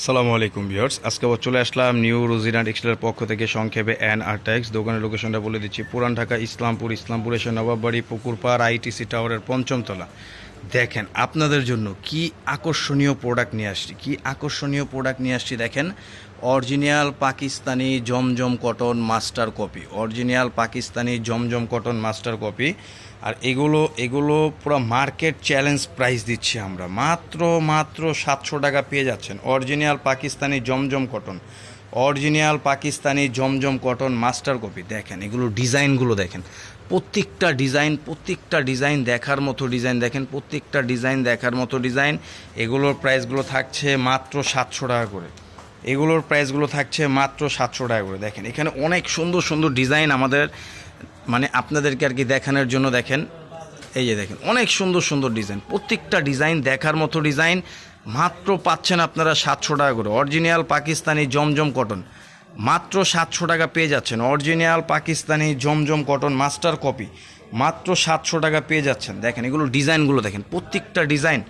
সালামু আলাইকুম ভিউয়ার্স। আজকে আবার চলে আসলাম নিউ রোজিনা টেক্সটাইলের পক্ষ থেকে সংক্ষেপে অ্যান আর্টেক্স দোকানের লোকেশনটা বলে দিচ্ছি। পুরান ঢাকা, ইসলামপুর ইসলামপুর এসে নবাববাড়ি, পুকুরপাড়, আইটিসি টাওয়ারের পঞ্চমতলা। দেখেন, আপনাদের জন্য কি আকর্ষণীয় প্রোডাক্ট নিয়ে আসছি, কি আকর্ষণীয় প্রোডাক্ট নিয়ে আসছি দেখেন original Pakistani Zamzam cotton master copy original Pakistani Zamzam cotton master copy আর এগুলো এগুলো পুরো মার্কেট চ্যালেঞ্জ প্রাইস দিচ্ছি আমরা। মাত্র মাত্র সাতশো টাকা পেয়ে যাচ্ছেন original Pakistani Zamzam cotton original Pakistani Zamzam cotton master copy, দেখেন, এগুলো ডিজাইনগুলো দেখেন। প্রত্যেকটা ডিজাইন প্রত্যেকটা ডিজাইন দেখার মতো ডিজাইন, দেখেন, প্রত্যেকটা ডিজাইন দেখার মতো ডিজাইন। এগুলোর প্রাইসগুলো থাকছে মাত্র সাতশো টাকা করে। এগুলোর প্রাইসগুলো থাকছে মাত্র সাতশো টাকা করে, দেখেন। এখানে অনেক সুন্দর সুন্দর ডিজাইন আমাদের মানে আপনাদেরকে আর কি দেখানোর জন্য দেখেন। এই যে দেখেন, অনেক সুন্দর সুন্দর ডিজাইন। প্রত্যেকটা ডিজাইন দেখার মতো ডিজাইন মাত্র পাচ্ছেন আপনারা সাতশো টাকা করে। Original Pakistani Zamzam cotton. মাত্র সাতশো টাকা পেয়ে যাচ্ছেন। Original Pakistani Zamzam cotton master copy. মাত্র সাতশো টাকা পেয়ে যাচ্ছেন। দেখেন, এগুলো ডিজাইনগুলো দেখেন। প্রত্যেকটা design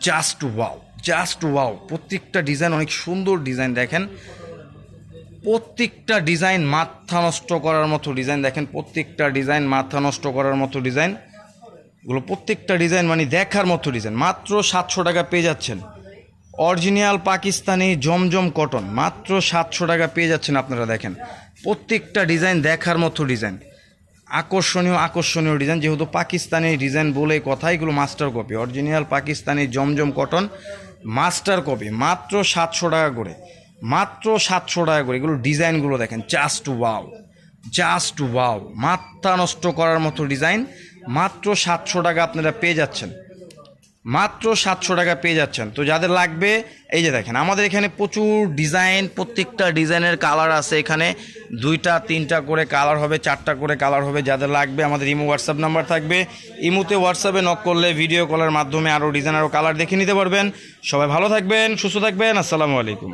just wow just wow প্রত্যেকটা ডিজাইন অনেক সুন্দর ডিজাইন দেখেন। প্রত্যেকটা ডিজাইন মাথা নষ্ট করার মতো ডিজাইন দেখেন। প্রত্যেকটা ডিজাইন মাথা নষ্ট করার মতো ডিজাইন। এগুলো প্রত্যেকটা ডিজাইন মানে দেখার মতো ডিজাইন। মাত্র সাতশো টাকা পেয়ে যাচ্ছেন। Original Pakistani Zamzam cotton. মাত্র সাতশো টাকা পেয়ে যাচ্ছেন আপনারা, দেখেন। প্রত্যেকটা ডিজাইন দেখার মতো ডিজাইন। আকর্ষণীয় আকর্ষণীয় ডিজাইন। যেহেতু পাকিস্তানি ডিজাইন বলে কথা, এগুলো master copy. Original Pakistani Zamzam cotton, master copy. মাত্র সাতশো টাকা করে। মাত্র সাতশো টাকা করে। এগুলো ডিজাইনগুলো দেখেন জাস্ট ওয়াও জাস্ট ওয়াও মাথা নষ্ট করার মতো ডিজাইন। মাত্র সাতশো টাকা আপনারা পেয়ে যাচ্ছেন। মাত্র সাতশো টাকা পেয়ে যাচ্ছেন। তো যাদের লাগবে, এই যে দেখেন, আমাদের এখানে প্রচুর ডিজাইন, প্রত্যেকটা ডিজাইনের কালার আছে এখানে। দুইটা, তিনটা করে কালার হবে, চারটা করে কালার হবে, যাদের লাগবে আমাদের ইমো হোয়াটসঅ্যাপ নাম্বার থাকবে। ইমোতে হোয়াটসঅ্যাপে নক করলে ভিডিও কলের মাধ্যমে আরও ডিজাইন আরও কালার দেখে নিতে পারবেন। সবাই ভালো থাকবেন, সুস্থ থাকবেন, আসসালামু আলাইকুম।